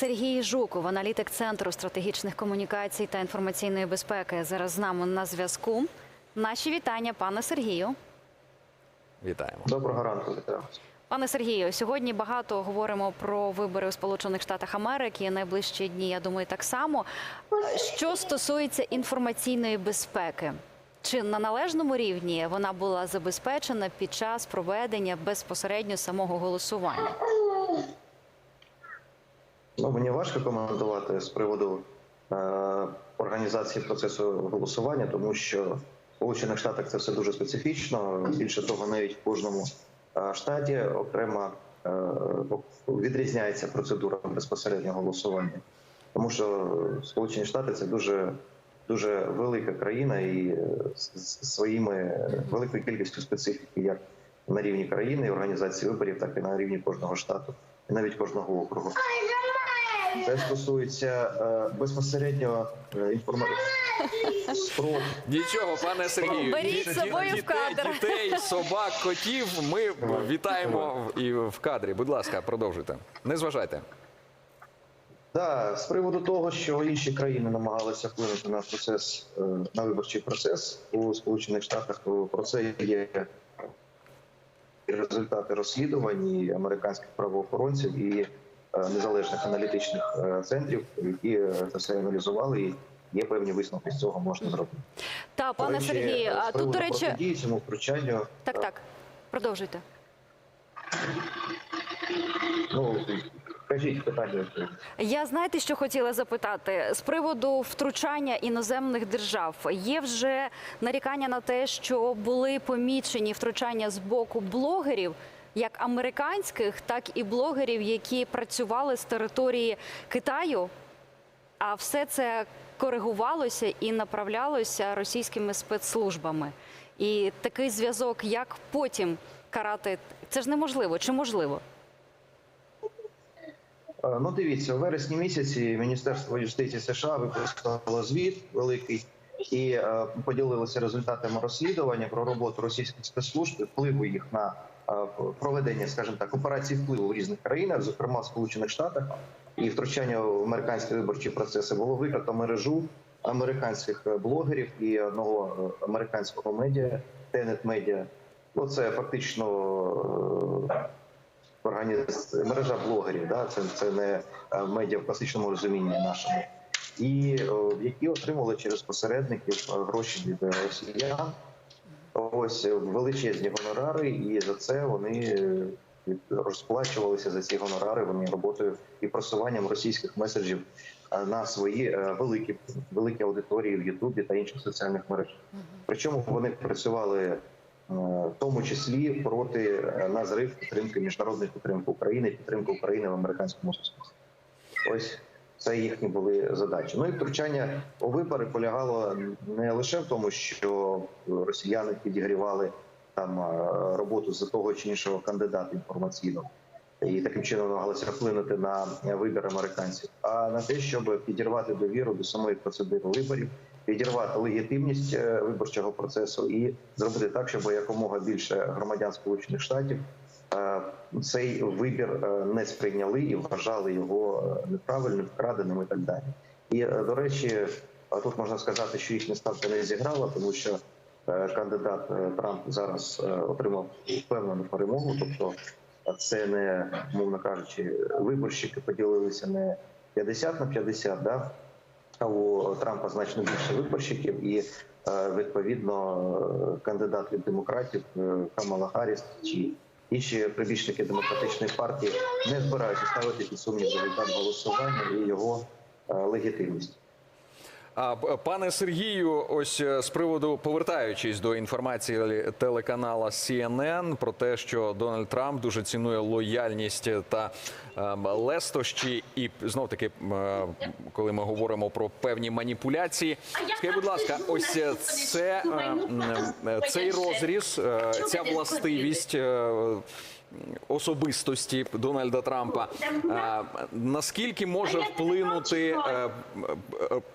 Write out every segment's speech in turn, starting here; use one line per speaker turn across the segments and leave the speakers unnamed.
Сергій Жуков, аналітик центру стратегічних комунікацій та інформаційної безпеки, зараз з нами на зв'язку. Наші вітання, пане Сергію.
Вітаємо.
Доброго ранку, вітаю.
Пане Сергію, сьогодні багато говоримо про вибори у Сполучених Штатах Америки. Найближчі дні, я думаю, так само. Що стосується інформаційної безпеки, чи на належному рівні вона була забезпечена під час проведення безпосередньо самого голосування?
Ну, мені важко коментувати з приводу е, організації процесу голосування, тому що в Сполучених Штатах це все дуже специфічно. Більше того, навіть в кожному е, штаті окремо е, відрізняється процедура безпосереднього голосування. Тому що Сполучені Штати це дуже дуже велика країна і е, з своїми великою кількістю специфіки, як на рівні країни, організації виборів, так і на рівні кожного штату, і навіть кожного округу. Це стосується е, безпосередньо е, інформації
Нічого, пане Сергію.
Беріть з собою в
дітей,
кадр.
дітей, собак, котів. Ми вітаємо в- і в кадрі. Будь ласка, продовжуйте. Не зважайте.
Да, з приводу того, що інші країни намагалися вплинути на процес е, на виборчий процес у Сполучених Штатах, то про це є результати розслідувань і американських правоохоронців і незалежних аналітичних е, центрів, які е, це все аналізували. І є певні висновки з цього можна зробити.
Та пане
речі,
Сергію, а тут до речі,
протидії цьому втручанню
так, так. Продовжуйте.
ну кажіть питання.
Я знаєте, що хотіла запитати з приводу втручання іноземних держав. Є вже нарікання на те, що були помічені втручання з боку блогерів, як американських, так і блогерів, які працювали з території Китаю. А все це коригувалося і направлялося російськими спецслужбами. І такий зв'язок, як потім карати, це ж неможливо чи можливо?
Е, Ну, дивіться, у вересні місяці Міністерство юстиції США випустило звіт великий і е, поділилося результатами розслідування про роботу російських спецслужб, впливу їх на проведення, скажімо так, операцій впливу в різних країнах, зокрема в Сполучених Штатах, і втручання в американські виборчі процеси було викрито мережу американських е, блогерів і одного е, американського медіа, Tenet Media. Ну, це фактично. е, організ... мережа блогерів, да? це, це не медіа в класичному розумінні нашому, і які отримали через посередників гроші від росіян. Ось е, величезні гонорари, і за це вони е, розплачувалися за ці гонорари. Вони роботою і просуванням російських меседжів е, на свої великі великі аудиторії в Ютубі та інших соціальних мережах. Причому вони працювали в тому числі проти на зрив підтримки міжнародної підтримки України, підтримки України в американському суспільстві. Ось це їхні були задачі. Ну і втручання у вибори полягало не лише в тому, що росіяни підігрівали там е, роботу за того чи іншого кандидата інформаційного. І таким чином намагалися вплинути на вибір американців, а на те, щоб підірвати довіру до самої процедури виборів, підірвати легітимність е, виборчого процесу і зробити так, щоб якомога більше громадян Сполучених Штатів цей вибір е, не сприйняли і вважали його е, неправильним, вкраденим і так далі. І е, до речі, тут можна сказати, що їхня ставка не зіграла, тому що е, кандидат е, Трамп зараз е, отримав впевнену перемогу. Тобто, е, це не мовно кажучи, виборщики поділилися не 50 на 50, да? а у Трампа значно більше виборщиків, і е, відповідно е, кандидат від демократів е, Камала Харріс чи інші прибічники демократичної партії не збираються ставити під сумнів результат голосування і його е, легітимність.
А пане Сергію, ось е, з приводу повертаючись до інформації телеканала CNN про те, що Дональд Трамп дуже цінує лояльність та ем, лестощі, і знов таки, е, коли ми говоримо про певні маніпуляції, скажіть, будь ласка, ось е, це е, е, цей розріз, ця властивість особистості Дональда Трампа. Е, наскільки може вплинути е, е,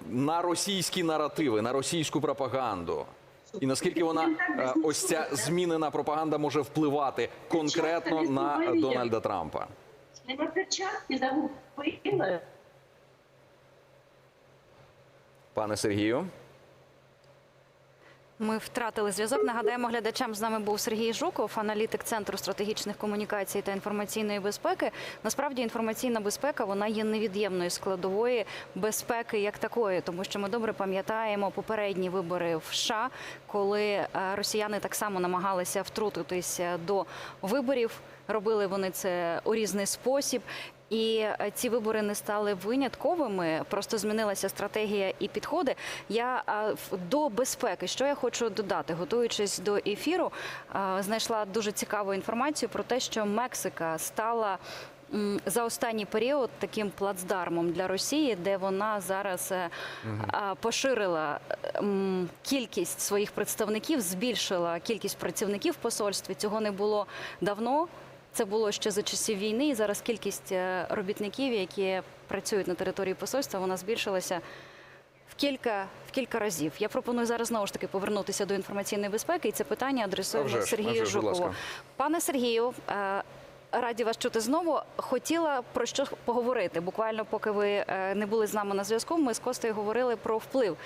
на російські наративи, на російську пропаганду? І наскільки вона ось ця змінена пропаганда може впливати конкретно на Дональда Трампа? Пане Сергію.
Ми втратили зв'язок. Нагадаємо, глядачам з нами був Сергій Жуков, аналітик центру стратегічних комунікацій та інформаційної безпеки. Насправді інформаційна безпека вона є невід'ємною складової безпеки як такої, тому що ми добре пам'ятаємо попередні вибори в США, коли е, росіяни так само намагалися втрутитися до виборів. Робили вони це у різний спосіб. І е, ці вибори не стали винятковими, просто змінилася стратегія і підходи. Я до безпеки, що я хочу додати, готуючись до ефіру, знайшла дуже цікаву інформацію про те, що Мексика стала. За останній період таким плацдармом для Росії, де вона зараз е, поширила кількість своїх представників, збільшила кількість працівників в посольстві. Цього не було давно. Це було ще за часів війни. І зараз кількість е, робітників, які працюють на території посольства, вона збільшилася в кілька в кілька разів. Я пропоную зараз знову ж таки повернутися до інформаційної безпеки, і це питання адресуємо
вже
Сергію
вже
Жукову. Пане Сергію. е, Раді вас чути знову. Хотіла про що поговорити. Буквально, поки ви е, не були з нами на зв'язку, ми з Костею говорили про вплив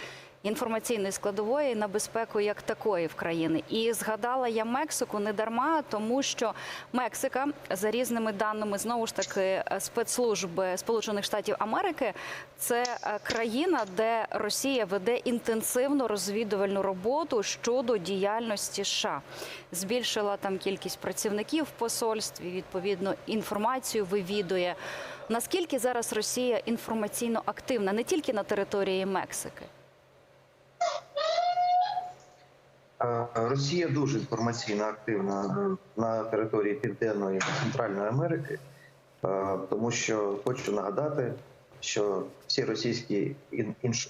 інформаційної складової на безпеку як такої в країни. І згадала я Мексику не дарма, тому що Мексика за різними даними знову ж таки спецслужби Сполучених Штатів Америки це е, країна, де Росія веде інтенсивну розвідувальну роботу щодо діяльності США. Збільшила там кількість працівників в посольстві. Відповідно, інформацію вивідує. Наскільки зараз Росія інформаційно активна не тільки на території Мексики?
Е, Росія дуже інформаційно активна на території Південної та Центральної Америки, тому що хочу нагадати, що всі російські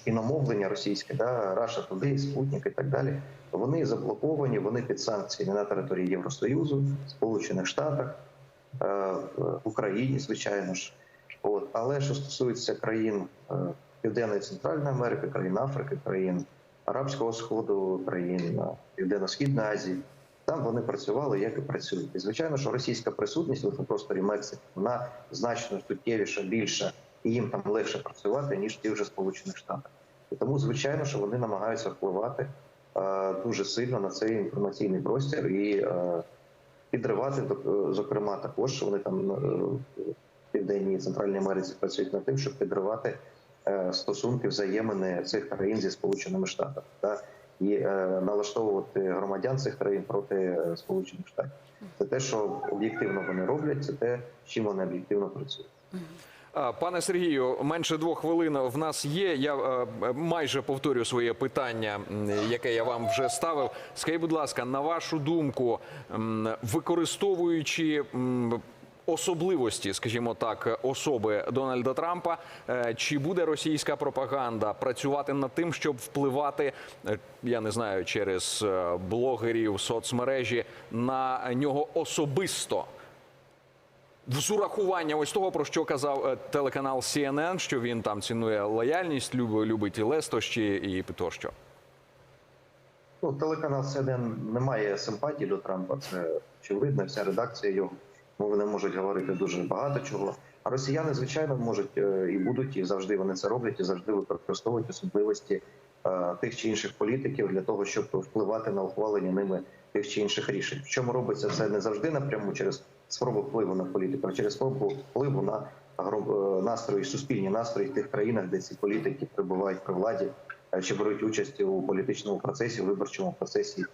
іномовлення російське, да, Раша Today, Спутник і так далі, вони заблоковані, вони під санкціями на території Євросоюзу, Сполучених Штатах, в Україні, звичайно ж. От. Але що стосується країн е, Південної і Центральної Америки, країн Африки, країн Арабського Сходу, країн е, Південно-Східної Азії, там вони працювали, як і працюють. І звичайно, що російська присутність в інфопросторі Мексики вона значно суттєвіша, більша, і їм там легше працювати, ніж ті вже Сполучених Штатах. І тому, звичайно, що вони намагаються впливати е, дуже сильно на цей інформаційний простір і е, підривати, док- зокрема, також вони там е, в Південній і Центральній Америці працюють над тим, щоб підривати е, стосунки взаємини цих країн зі Сполученими Штатами та і е, налаштовувати громадян цих країн проти е, Сполучених Штатів. Це те, що об'єктивно вони роблять, це те, з чим вони об'єктивно працюють.
Пане Сергію, менше двох хвилин в нас є. Я е, майже повторю своє питання, яке я вам вже ставив. Скажіть, будь ласка, на вашу думку, використовуючи особливості, скажімо так, особи Дональда Трампа, е, чи буде російська пропаганда працювати над тим, щоб впливати, е, я не знаю, через е, блогерів, соцмережі на нього особисто? з урахування ось того, про що казав телеканал CNN, що він там цінує лояльність, люб- любить і лестощі і тощо.
Ну, телеканал CNN не має симпатії до Трампа. Це очевидно, вся редакція його. Ну, вони можуть говорити дуже багато чого. А росіяни, звичайно, можуть е, і будуть, і завжди вони це роблять, і завжди використовують особливості е, тих чи інших політиків для того, щоб впливати на ухвалення ними тих чи інших рішень. В чому робиться це не завжди напряму через спробу впливу на політику, а через спробу впливу на е, настрої, суспільні настрої в тих країнах, де ці політики перебувають при владі чи беруть участь у політичному процесі, виборчому процесі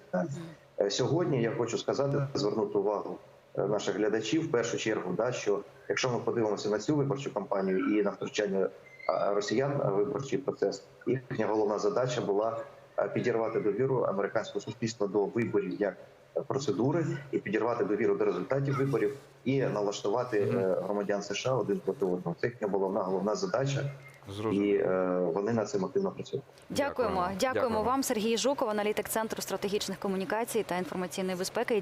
Сьогодні я хочу сказати, звернути увагу наших глядачів в першу чергу, да, що якщо ми подивимося на цю виборчу кампанію і на втручання росіян в виборчий процес, їхня головна задача була е, підірвати довіру американського суспільства до виборів як е, процедури, і підірвати довіру до результатів виборів і налаштувати е, громадян США один проти одного. Це їхня головна головна задача, і е, вони над цим активно працюють.
Дякуємо.
Дякуємо.
Дякуємо
Дякуємо.
вам, Сергій Жуков, аналітик центру стратегічних комунікацій та інформаційної безпеки.